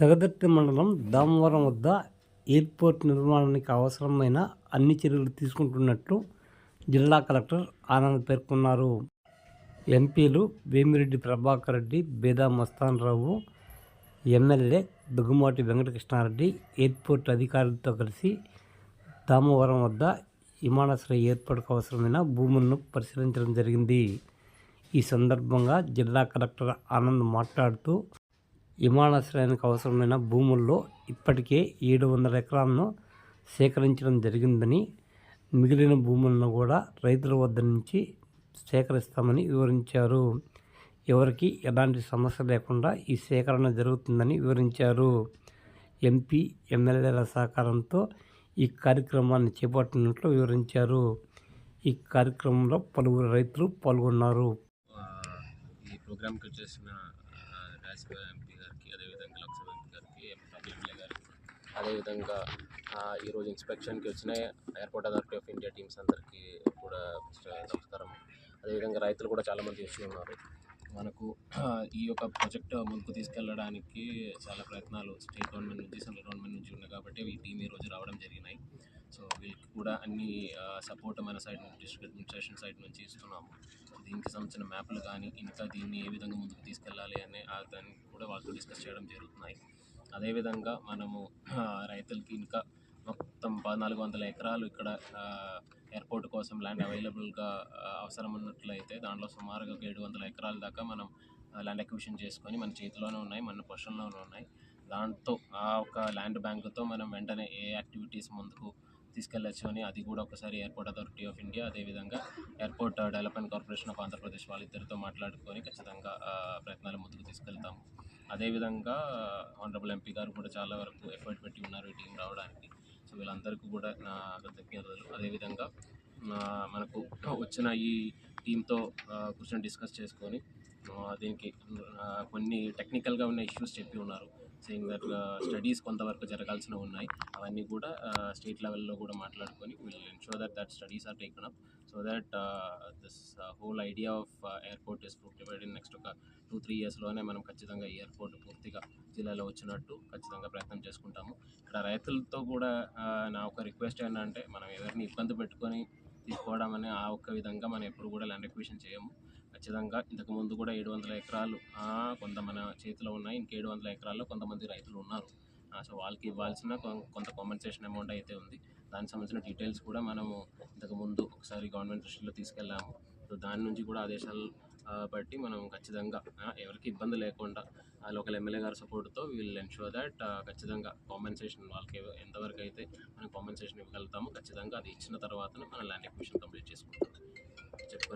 దగదర్తి మండలం దామవరం వద్ద ఎయిర్పోర్ట్ నిర్మాణానికి అవసరమైన అన్ని చర్యలు తీసుకుంటున్నట్లు జిల్లా కలెక్టర్ ఆనంద్ పేర్కొన్నారు. ఎంపీలు వేమిరెడ్డి ప్రభాకర్ రెడ్డి బేదా మస్తాన్ రావు ఎమ్మెల్యే దుగ్గుమాటి వెంకటకృష్ణారెడ్డి ఎయిర్పోర్ట్ అధికారులతో కలిసి దామవరం వద్ద విమానాశ్రయ ఏర్పాటుకు అవసరమైన భూములను పరిశీలించడం జరిగింది. ఈ సందర్భంగా జిల్లా కలెక్టర్ ఆనంద్ మాట్లాడుతూ విమానాశ్రయానికి అవసరమైన భూముల్లో ఇప్పటికే ఏడు వందల ఎకరాలను సేకరించడం జరిగిందని మిగిలిన భూములను కూడా రైతుల వద్ద నుంచి సేకరిస్తామని వివరించారు. ఎవరికి ఎలాంటి సమస్య లేకుండా ఈ సేకరణ జరుగుతుందని వివరించారు. ఎంపీ ఎమ్మెల్యేల సహకారంతో ఈ కార్యక్రమాన్ని చేపట్టినట్లు వివరించారు. ఈ కార్యక్రమంలో పలువురు రైతులు పాల్గొన్నారు. ఈ ప్రోగ్రామ్కి వచ్చేసిన ఆ, రాజ్యసభ ఎంపీ గారికి అదేవిధంగా లోక్సభ ఎంపీ గారికి ఎమ్మెల్యే గారికి అదేవిధంగా ఈరోజు ఇన్స్పెక్షన్కి వచ్చిన airport authority of India teams అందరికీ కూడా నమస్కారం. అదేవిధంగా రైతులు కూడా చాలామంది వచ్చి ఉన్నారు. మనకు ఈ యొక్క ప్రాజెక్ట్ ముందుకు తీసుకెళ్ళడానికి చాలా ప్రయత్నాలు స్టేట్ గవర్నమెంట్ నుంచి సెంట్రల్ గవర్నమెంట్ నుంచి ఉన్నాయి కాబట్టి ఈ టీం ఈరోజు రావడం జరిగినాయి. సో వీళ్ళకి కూడా అన్ని సపోర్ట్ మన సైడ్ నుంచి డిస్ట్రిక్ట్ అడ్మినిస్ట్రేషన్ సైడ్ నుంచి ఇస్తున్నాము. దీనికి సంబంధించిన మ్యాప్లు కానీ ఇంకా దీన్ని ఏ విధంగా ముందుకు తీసుకెళ్ళాలి అనే దాన్ని కూడా వాళ్ళతో డిస్కస్ చేయడం జరుగుతున్నాయి. అదేవిధంగా మనము రైతులకి ఇంకా మొత్తం పద్నాలుగు వందల ఎకరాలు ఇక్కడ ఎయిర్పోర్ట్ కోసం ల్యాండ్ అవైలబుల్గా అవసరం ఉన్నట్లయితే దాంట్లో సుమారుగా ఒక ఏడు వందల ఎకరాల దాకా మనం ల్యాండ్ అక్విషన్ చేసుకొని మన చేతిలోనే ఉన్నాయి మన పొషన్లోనే ఉన్నాయి. దాంతో ఆ ఒక ల్యాండ్ బ్యాంకుతో మనం వెంటనే ఏ యాక్టివిటీస్ ముందుకు తీసుకెళ్ళచ్చు అని అది కూడా ఒకసారి ఎయిర్పోర్ట్ అథారిటీ ఆఫ్ ఇండియా అదేవిధంగా airport development corporation of Andhra Pradesh వాళ్ళిద్దరితో మాట్లాడుకొని ఖచ్చితంగా ప్రయత్నాలు ముందుకు తీసుకెళ్తాము. అదేవిధంగా ఆనరబుల్ ఎంపీ గారు కూడా చాలా వరకు ఎఫర్ట్ పెట్టి ఉన్నారు ఈ టీం రావడానికి. సో వీళ్ళందరికీ కూడా నా కృతజ్ఞతలు. అదేవిధంగా మనకు వచ్చిన ఈ టీంతో కూర్చొని డిస్కస్ చేసుకొని దీనికి కొన్ని టెక్నికల్గా ఉన్న ఇష్యూస్ చెప్పి ఉన్నారు. సేయింగ్ దట్ స్టడీస్ కొంతవరకు జరగాల్సిన ఉన్నాయి. అవన్నీ కూడా స్టేట్ లెవెల్లో కూడా మాట్లాడుకొని will ensure that that studies are taken up so that this whole idea of airport is fructified in next ఒక టూ త్రీ ఇయర్స్లోనే మనం ఖచ్చితంగా ఈ ఎయిర్పోర్ట్ పూర్తిగా జిల్లాలో వచ్చినట్టు ఖచ్చితంగా ప్రయత్నం చేసుకుంటాము. ఇక్కడ రైతులతో కూడా నా ఒక రిక్వెస్ట్ ఏంటంటే మనం ఎవరిని ఇబ్బంది పెట్టుకొని తీసుకోవడం అనే ఆ ఒక్క విధంగా మనం ఎప్పుడు కూడా ల్యాండ్ ఎక్విషన్ చేయము. ఖచ్చితంగా ఇంతకు ముందు కూడా ఏడు వందల ఎకరాలు కొంత మన చేతిలో ఉన్నాయి. ఇంక ఏడు వందల ఎకరాల్లో కొంతమంది రైతులు ఉన్నారు. సో వాళ్ళకి ఇవ్వాల్సిన కొం- కొంత కాంపెన్సేషన్ అమౌంట్ అయితే ఉంది. దానికి సంబంధించిన డీటెయిల్స్ కూడా మనము ఇంతకు ముందు ఒకసారి గవర్నమెంట్ దృష్టిలో తీసుకెళ్ళాము. సో దాని నుంచి కూడా ఆదేశాలు బట్టి మనం ఖచ్చితంగా ఎవరికి ఇబ్బంది లేకుండా ఆ లోకల్ ఎమ్మెల్యే గారి సపోర్ట్తో వీళ్ళు ఎన్షూర్ దట్ ఖచ్చితంగా కాంపెన్సేషన్ వాళ్ళకి ఎంతవరకు అయితే కాంపెన్సేషన్ వెళ్తాము. ఖచ్చితంగా అది ఇచ్చిన తర్వాత మన ల్యాండ్ ఎక్విషన్ కంప్లీట్ చేసుకుంటాం.